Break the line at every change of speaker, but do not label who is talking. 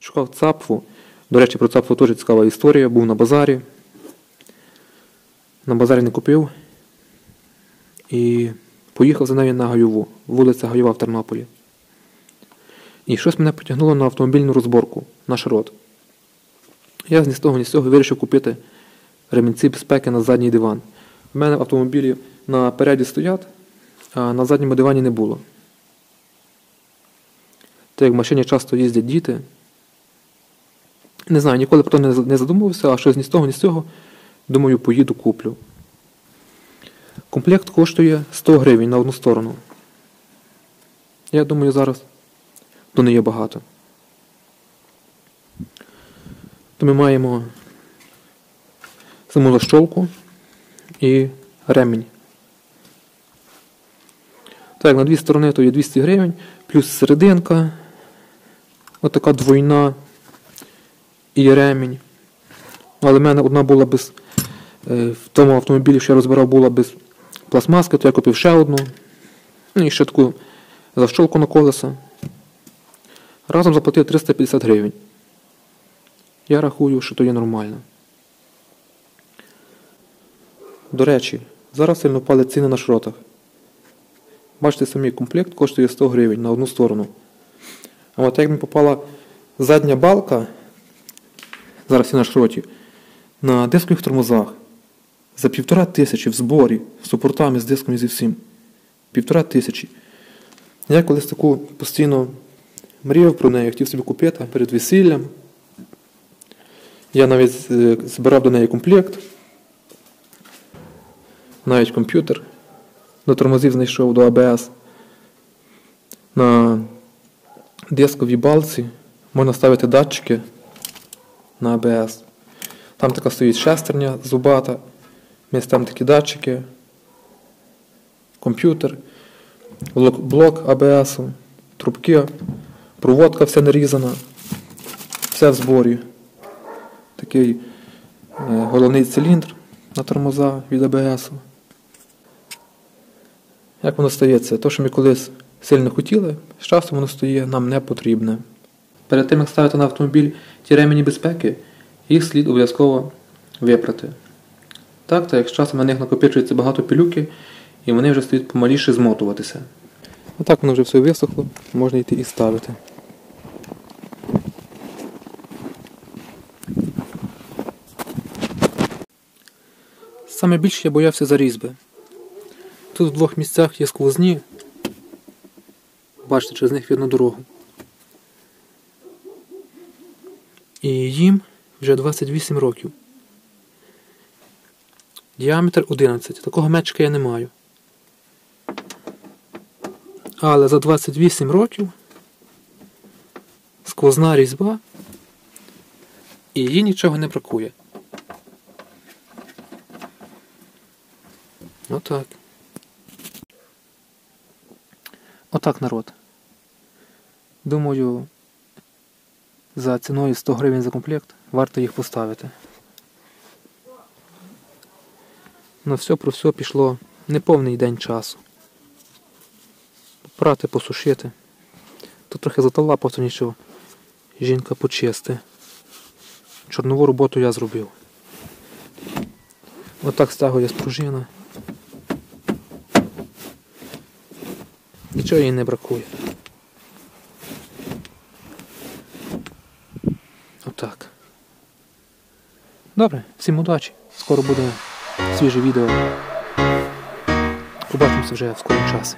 Шукав цапфу. До речі, про цапфу теж цікава історія. Був на базарі. На базарі не купив. І поїхав за нею на Гайову, вулиця Гайова в Тернополі. І щось мене потягнуло на автомобільну розборку на шрот. Я з того, ні з цього вирішив купити ремінці безпеки на задній диван. У мене в автомобілі напереді стоять, а на задньому дивані не було. Так як в машині часто їздять діти. Не знаю, ніколи про то не задумувався, а щось ні з того, ні з цього. Думаю, поїду куплю. Комплект коштує 100 гривень на одну сторону. Я думаю, зараз то не є багато. То ми маємо саму защолку і ремінь. Так, на дві сторони то є 200 гривень, плюс серединка, отака двойна і ремінь. Але в мене одна була без. е, В тому автомобілі, що я розбирав, була без пластмаски, то я купив ще одну. Ну і ще таку защолку на колеса. Разом заплатив 350 гривень. Я рахую, що то є нормально. До речі, зараз сильно впали ціни на шротах. Бачите, самий комплект коштує 100 гривень на одну сторону. А от як мені попала задня балка, зараз я на шроті, на дискових тормозах за півтора тисячі в зборі, з супортами, з диском і зі всім. Півтора тисячі. Я колись таку постійно мріяв про неї, хотів собі купити перед весіллям. Я навіть е, збирав до неї комплект, навіть комп'ютер. До тормозів знайшов до АБС. На дисковій балці можна ставити датчики на АБС. Там така стоїть шестерня зубата. Ми ставимо такі датчики, комп'ютер, блок, АБС, трубки, проводка вся нарізана, все в зборі. Такий е, головний циліндр на тормоза від АБС. Як воно стається? То, що ми колись сильно хотіли, з часом воно стає нам не потрібне. Перед тим, як ставити на автомобіль ті ремені безпеки, їх слід обов'язково випрати. Так, так як з часом на них накопичується багато пилюки, і вони вже стають помаліше змотуватися. Отак воно вже все висохло, можна йти і ставити. Саме більше я боявся за різьби. Тут в двох місцях є сквозні. Бачите, через них видно дорогу. І їм вже 28 років. Діаметр 11. Такого мечка я не маю. Але за 28 років сквозна різьба і їй нічого не бракує. Отак. Отак народ. Думаю, за ціною 100 гривень за комплект варто їх поставити. На все про все пішло неповний день часу. Прати, посушити. Тут трохи заталапав, то нічого. Жінка почисти. Чорнову роботу я зробив. Отак стягує спружина. Нічого їй не бракує. Отак. Добре, всім удачі. Скоро буде свіже відео. Побачимося вже в скорому часі.